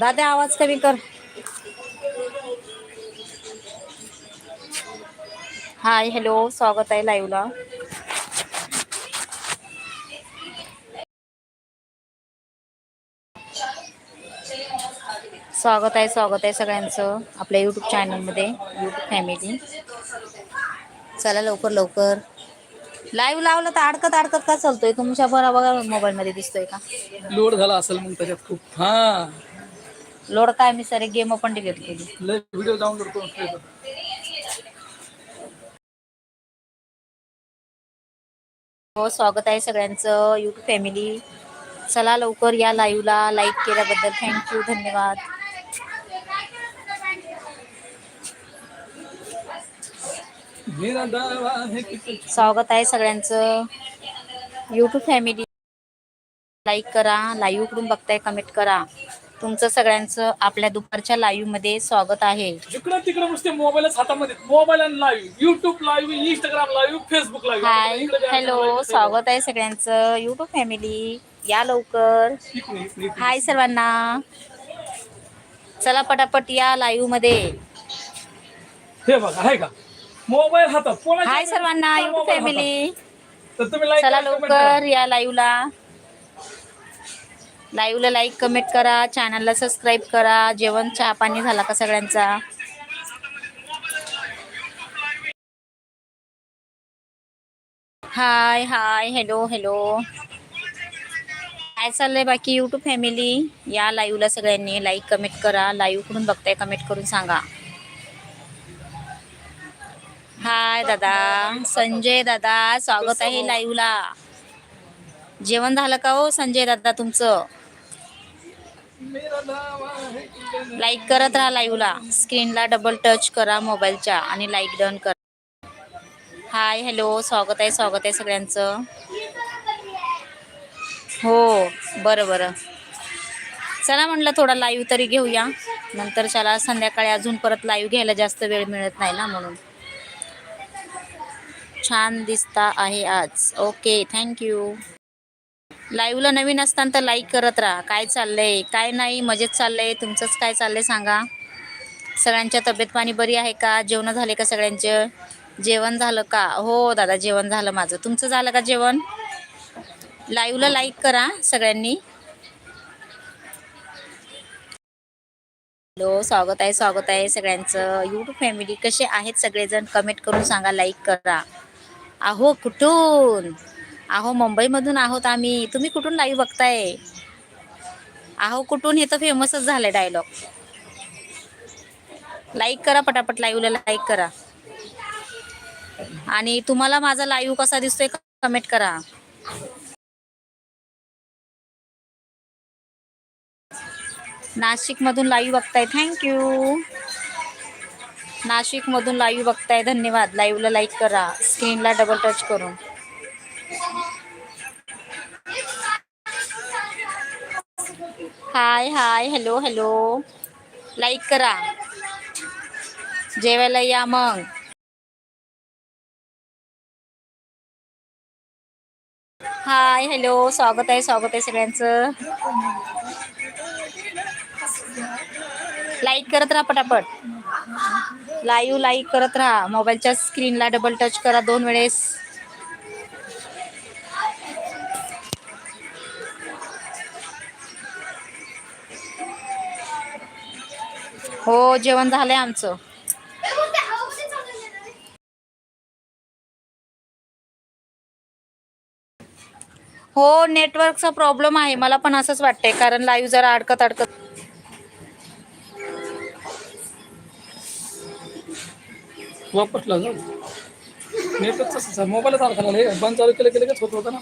दादा आवाज कमी कर. हाय हॅलो स्वागत आहे लाईव्हला स्वागत आहे स्वागत आहे सगळ्यांचं आपल्या यूट्यूब चॅनलमध्ये यूट्यूब फॅमिली चला लवकर लवकर. लाईव्ह लावलं तर अडकत अडकत का चालतोय? तुमच्या बरोबर बघा मोबाईलमध्ये दिसतोय का? लोड झाला असेल मग त्याच्यात खूप. हा. लोड काय मी सारे गेम पण डिलीट केली. व्हिडिओ डाउनलोड करून. हो स्वागत आहे सगळ्यांचं. यूट्यूब फॅमिली चला लवकर या लाईव्हला लाईक केल्याबद्दल थँक्यू धन्यवाद. स्वागत आहे सगळ्यांचं. यूट्यूब फॅमिली लाईक करा. लाईव्हकडून बघताय कमेंट करा. तुमचं सगळ्यांचं आपल्या दुपारच्या लाईव्हमध्ये स्वागत आहे. जिकडं तिकडं नुसते मोबाईलच हातामध्ये मोबाईल आणि live YouTube live Instagram live Facebook hi live hello स्वागत आहे सगळ्यांचं. यूट्यूब फॅमिली या लवकर. हाय सर्वांना. चला पटापट या लाईव्हमध्ये. हे बघा आहे का? मोबाईल हातात. हाय सर्वांना यूट्यूब फॅमिली चला. लवकर या लाईव्हला लाईव्हला लाईक कमेंट करा चॅनलला सबस्क्राईब करा. जेवण चहा पाणी झाला का सगळ्यांचा? Hi hi hello hello. काय चाललंय बाकी? यूट्यूब फॅमिली या लाईव्हला सगळ्यांनी लाईक कमेंट करा. लाईव्हकडून बघताय कमेंट करून सांगा. हाय दादा. संजय दादा स्वागत आहे लाईव्हला. जेवण झालं का हो संजय दादा तुमचं? लाईक करत राहा लाईव्हला. स्क्रीनला डबल टच करा मोबाईलच्या आणि लाईक डन करा. हाय हॅलो स्वागत आहे स्वागत आहे सगळ्यांचं. हो बरं बरं. चला म्हणलं थोडा लाईव्ह तरी घेऊया. नंतर चला संध्याकाळी अजून परत लाईव्ह घ्यायला जास्त वेळ मिळत नाही ना म्हणून. छान दिसता आहे आज. ओके थँक्यू लाईव्हला नवीन असताना तर लाईक करत राहा. काय चाललंय? काय नाही? मजेत चाललंय. तुमचंच काय चाललंय सांगा. सगळ्यांच्या तब्येत पाणी बरी आहे का? जेवण झाले का सगळ्यांचं? जेवण झालं का? हो दादा जेवण झालं माझं. तुमचं झालं का जेवण? लाईव्हला लाईक करा सगळ्यांनी. हॅलो स्वागत आहे स्वागत आहे सगळ्यांचं. यूट्यूब फॅमिली कसे आहेत सगळेजण? कमेंट करून सांगा लाईक करा. अहो कुठून? अहो मुंबईमधून आहोत आम्ही. तुम्ही कुठून लाईव्ह बघताय? अहो कुठून? हे तर फेमसच झालंय डायलॉग लाईक करा पटापट लाईव्हला लाईक करा. आणि तुम्हाला माझा लाईव्ह कसा दिसतोय कमेंट करा. नाशिक मधून लाईव्ह बघताय. थँक्यू नाशिक मधून लाईव्ह बघताय. धन्यवाद. लाईव्हला लाईक करा. स्क्रीनला डबल टच करून. Hi hi hello hello. Like करा. जेवायला या मग. Hi hello. स्वागत आहे स्वागत आहे सगळ्यांचं. लाईक करत राहा पटापट. लाईव्ह लाईक करत राहा. मोबाईलच्या स्क्रीनला डबल टच करा दोन वेळेस. हो जेवण झालंय आमचं. हो नेटवर्कचा प्रॉब्लेम आहे. मला पण असंच वाटतंय कारण लाईव्ह जरा अडकत अडकत वापरला जाऊ. नेटच मोबाईलच अडकला बंद चालू केलं केलं होत होतं ना.